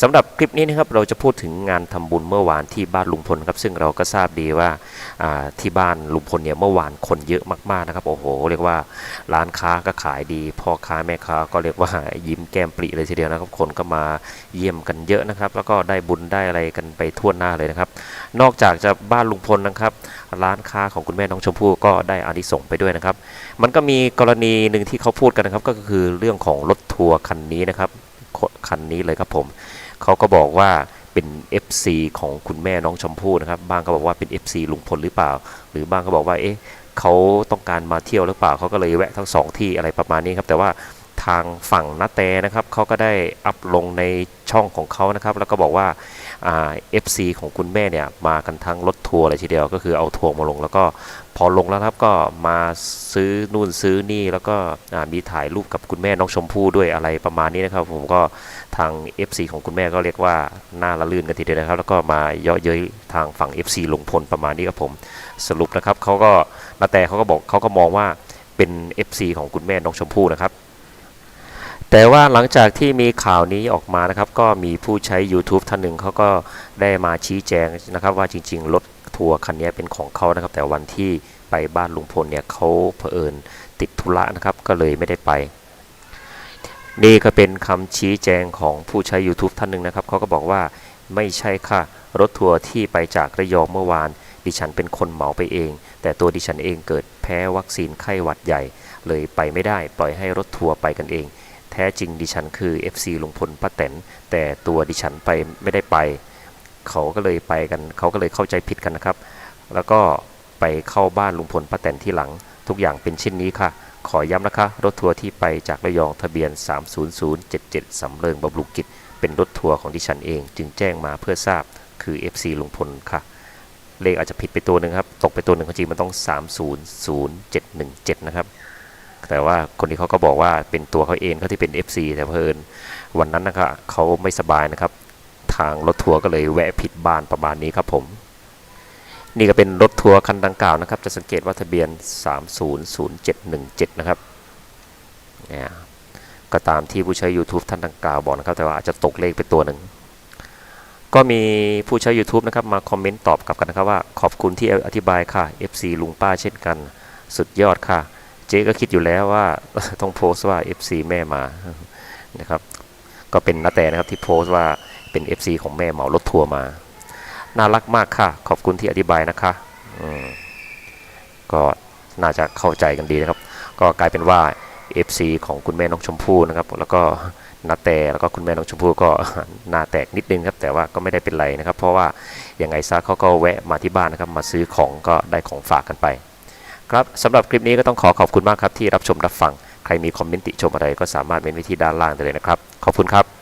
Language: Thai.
สำหรับคลิปนี้นะครับเราจะพูดถึงงานทำบุญเมื่อวานที่บ้านลุงพลครับซึ่งเราก็ทราบดีว่าอ่าที่บ้านลุงพลเนี่ยเมื่อวานคนเยอะมากๆนะครับโอ้โห เรียกว่าร้านค้าก็ขายดีพ่อค้าแม่ค้าก็เรียกว่ายิ้มแก้มปริเลยทีเดียวนะครับคนก็มาเยี่ยมกันเยอะนะครับ แล้วก็ได้บุญได้อะไรกันไปทั่วหน้าเลยนะครับ นอกจากจะบ้านลุงพลนะครับ ร้านค้าของคุณแม่น้องชมพู่ก็ได้อานิสงส์ไปด้วยนะครับ มันก็มีกรณีหนึ่งที่เขาพูดกันนะครับก็คือเรื่องของรถทัวร์คันนี้นะครับคันนี้เลยครับผม เขาก็บอกว่าเป็น FC ของคุณแม่น้องชมพู่นะครับบ้างก็บอกว่าเป็น FC ลุงพลหรือเปล่า หรือบ้างก็บอกว่าเอ๊ะเขาต้องการมาเที่ยวหรือเปล่าเขาก็เลยแวะทั้งสองที่อะไรประมาณนี้ครับ แต่ว่าทางฝั่งนาแตนะครับเขาก็ได้อัพลงในช่องของเขานะครับ แล้วก็บอกว่า เอ่า FC ของคุณแม่เนี่ยมากันทั้งรถทัวร์เลยทีเดียวก็คือเอาทัวร์มาลง แล้วก็พอลงแล้วครับก็มาซื้อนู่นซื้อนี่แล้วก็มีถ่ายรูปกับคุณแม่น้องชมพู่ด้วยอะไรประมาณนี้นะครับผมก็ทาง FC ของคุณแม่ก็เรียกว่าหน่าละลื่นกันทีเดียวนะครับ แล้วก็มาเยาะเย้ยทางฝั่ง FC ลุงพลประมาณนี้ครับผมสรุปนะครับเขาก็นาแต่เขาก็บอกเขาก็มองว่าเป็น FC ของคุณแม่น้องชมพู่นะครับ แต่ว่าหลังจากที่มีข่าวนี้ออกมานะครับ ก็มีผู้ใช้ YouTube ท่านหนึ่งเขาก็ได้มาชี้แจงนะครับ ว่าจริง ๆ รถทัวร์คันนี้เป็นของเขานะครับ แต่วันที่ไปบ้านลุงพลเนี่ยเขาเผอิญติดธุระนะครับ ก็เลยไม่ได้ไป นี่ก็เป็นคำชี้แจงของผู้ใช้ YouTube ท่านหนึ่งนะครับเขาก็บอกว่าไม่ใช่ค่ะ รถทัวร์ที่ไปจากระยองเมื่อวาน ดิฉันเป็นคนเหมาไปเอง แต่ตัวดิฉันเองเกิดแพ้วัคซีนไข้หวัดใหญ่ เลยไปไม่ได้ ปล่อยให้รถทัวร์ไปกันเอง แท้จริงดิฉันคือ FC ลุงพลป้าแตนแต่ตัวดิฉันไปไม่ได้ไป เขาก็เลยไปกัน เขาก็เลยเข้าใจผิดกันนะครับ แล้วก็ไปเข้าบ้านลุงพลป้าแตนที่หลัง ทุกอย่างเป็นเช่นนี้ค่ะ ขอย้ำนะคะ รถทัวร์ที่ไปจากระยองทะเบียน 30077สำเริงบำรุงกิจ เป็นรถทัวร์ของดิฉันเอง จึงแจ้งมาเพื่อทราบคือ FC ลุงพลค่ะ เลขอาจจะผิดไปตัวหนึ่งครับ ตกไปตัวหนึ่งจริงมันต้อง 300717นะครับ แต่ว่าคนนี้เขาก็บอกว่าเป็นตัวเขาเองเขาที่เป็น FC แต่เพอิญวันนั้นนะครับเขาไม่สบายนะครับ ทางรถทัวร์ก็เลยแวะผิดบ้านประมาณนี้ครับผม นี่ก็เป็นรถทัวร์คันดังกล่าวนะครับ จะสังเกตว่าทะเบียน 300717 นะครับเนี่ยก็ตามที่ผู้ใช้ YouTube ท่านดังกล่าวบอกนะครับ แต่ว่าอาจจะตกเลขไปตัวหนึ่งก็มีผู้ใช้ YouTube นะครับมาคอมเมนต์ตอบกลับกันนะครับว่า ขอบคุณที่อธิบายค่ะ FC ลุงป้าเช่นกัน สุดยอดค่ะ เจ๊ก็คิดอยู่แล้วว่าต้องโพสต์ว่า FC แม่มานะครับ ก็เป็นนาแต่นะครับที่โพสต์ว่าเป็น FC ของแม่เหมารถทัวร์มา น่ารักมากค่ะ ขอบคุณที่อธิบายนะคะอืมก็น่าจะเข้าใจกันดีนะครับ ก็กลายเป็นว่า FC ของคุณแม่น้องชมพู่นะครับ แล้วก็นาแต่แล้วก็คุณแม่น้องชมพู่ก็หน้าแตกนิดนึงครับ แต่ว่าก็ไม่ได้เป็นไรนะครับ เพราะว่ายังไงซะเขาก็แวะมาที่บ้านนะครับ มาซื้อของก็ได้ของฝากกันไป ครับสำหรับคลิปนี้ก็ต้องขอขอบคุณมากครับที่รับชมรับฟัง ใครมีคอมเมนต์ติชมอะไรก็สามารถเมนไว้ที่ด้านล่างได้เลยนะครับ ขอบคุณครับ